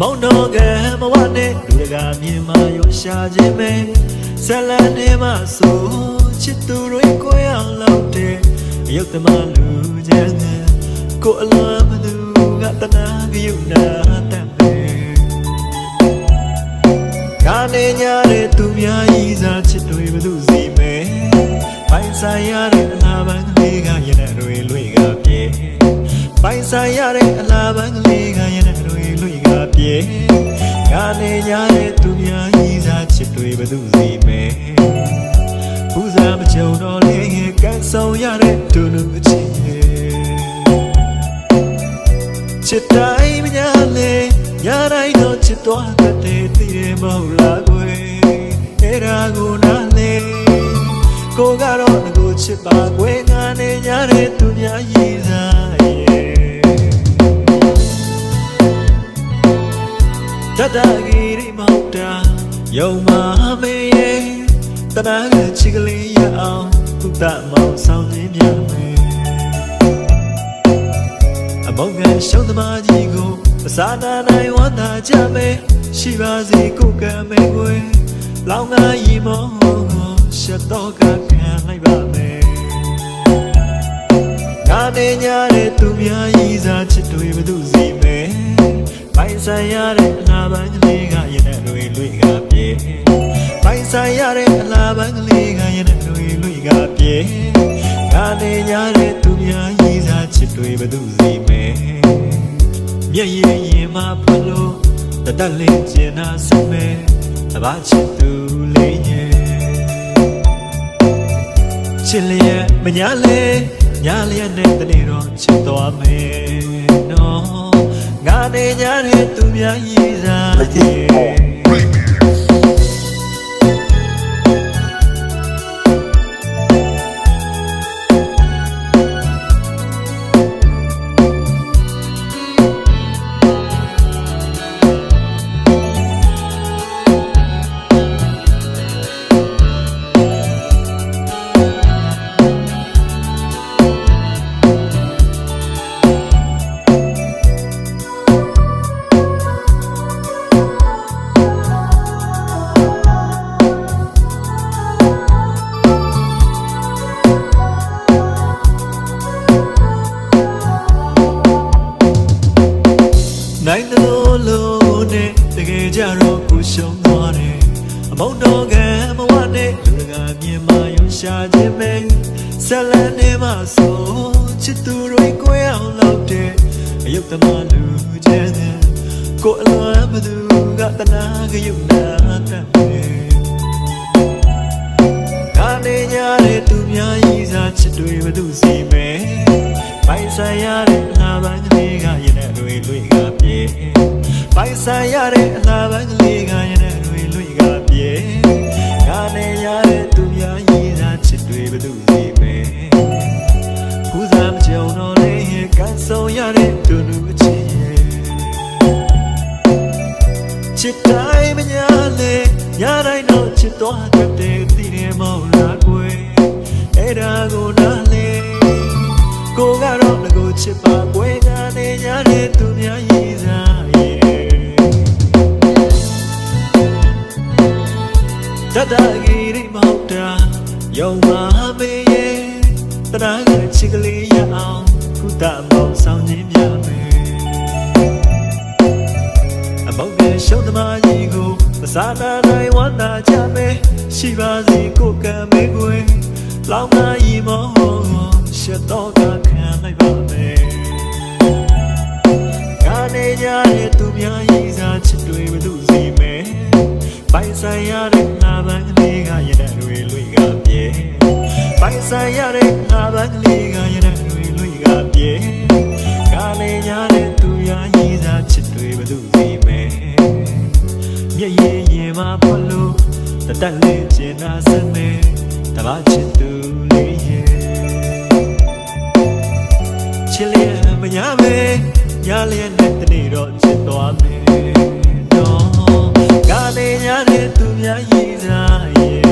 အမောင်းတော်ကမဝနဲ့လူတကာမြင်မရောရှာခြင်းပဲဇလန်နေမဆိုချစ်သူတွေကိုရောက်လောက်တဲ့အယုတ်သမားလူချမ်းငယ်ကိုအလွန်မသူကတနာကယုနာတတ်ပဲကနေညာတဲ့သူများဤစားချစ်တွေဘသူစီမဲပိုင်ဆိုင်ရတဲ့အလားပန်းကလေးကရတဲ့တွေလွေကပြေပိုင်ဆိုင်ရတဲ့အလားပန်းကလေးကရတဲ့တွေလွေက ပြေကနေညာတဲ့သူများဤစားချစ်တွေဘသူစီမဲဘူးစားမကြုံတော့လေကန်ဆောင်ရတဲ့သူလူအချင်းချစ်တိုင်းမညာလေညာတိုင်းတော့ချစ်သွားတတ်တယ်သိတယ်မဟုတ်လားကွယ်အဲ့ဒါကိုနားလေကိုကတော့ငကိုချစ်ပါကွယ်ငါနဲ့ညာတဲ့သူများရည်စား တတဂီရီမောက်တာယုံမမေရဲ့တနာကချစ်ကလေးရအောင်ဘုဒ္ဓမောင်ဆောင်ခြင်းများမယ်အမောင်ငယ်ရှောင်းသမားကြီးကိုမစားနာနိုင်ဝမ်းသာကြမယ်ရှိပါစေကိုကံမဲွယ်လောင်ငါရီမောရှက်တော့ကခံလိုက်ပါမယ်ငါနေညာတဲ့သူများ ဆိုင်ရတဲ့အလားပန်းကလေးကရင်တဲ့တွေလွေကပြေပိုင်ဆိုင်ရတဲ့အလားပန်းကလေးကရင်တဲ့တွေလွေကပြေငါနေညာတဲ့သူများရည်စားချစ်တွေဘသူစီမယ်မျက်ရည်ရင်မဖလို့တတလေးကျင်နာစမယ်အဘချစ်သူလေးရဲ့ချစ်လျက်မညာလေညာလျက်နဲ့တနေ့တော့ချစ်သွားမယ်နော်ငါ နေညာတဲ့သူများရည်စားရဲ့နိုင် လို့လို့နဲ့တကယ်ကြတော့ကိုရှုံးသွားတယ်အမောင်းတော်ကမဝနဲ့လူကမြင်မရုံရှာခြင်းပဲဇလန်နေမှာဆိုချစ်သူတွေကိုအောင်လောက်တဲ့အယုတ်သမားလူချမ်းတဲ့ကိုအလွန်မသူကတနာကယုတ်နာတတ်တယ်ကနေညာတဲ့သူများရည်စားချစ်တွေဘသူစီမဲပိုင်ဆိုင်ရတဲ့ ဆိုင်ရတဲ့အလားပန်းကလေးကရင်တဲ့တွေလွေကပြေကနေညာတဲ့သူများရည်စားချစ်တွေဘသူစီမဲခုစားမကြုံတော့လေကန်ဆောင်ရတဲ့သူလူအချင်းရဲ့ချစ်တိုင်းမညာလေညာတိုင်းတော့ချစ်သွားတတ်တယ်သိတယ်မဟုတ်လားကွယ်အဲ့ဒါကိုနားလေကိုကတော့ငကိုချစ်ပါကွယ်ကနေညာတဲ့သူများရည်စား တတဂီရီမောက်တာယုံမမေရဲ့တနာကချစ်ကလေးရအောင်ခုတမောင်ဆောင်ခြင်းများမယ်အမောင်ကရှုံးသမားကြီးကိုမစားနာနိုင်ဝမ်းသာကြမယ်ရှိပါစေကိုကံမဲကွယ်လောင်ငါရီမောရှက်တော့ ပိုင်ဆိုင်ရတဲ့နာပန်းကလေးကရတဲ့တွေလွေကပြေပိုင်ဆိုင်ရတဲ့နာပန်းကလေးကရတဲ့တွေလွေကပြေကနေညာတဲ့သူများရည်စားချစ်တွေဘသူစီမယ်မျက်ရည်ရင်မဖလို့တတက်လေးကျင်နာစမယ်တပါချစ်သူလေးရဲ့ချစ်လျက်မညာမေညာလျက်နဲ့တနေ့တော့ချစ်သွားမယ်တော့က နေညာတဲ့သူများရည်စားရဲ့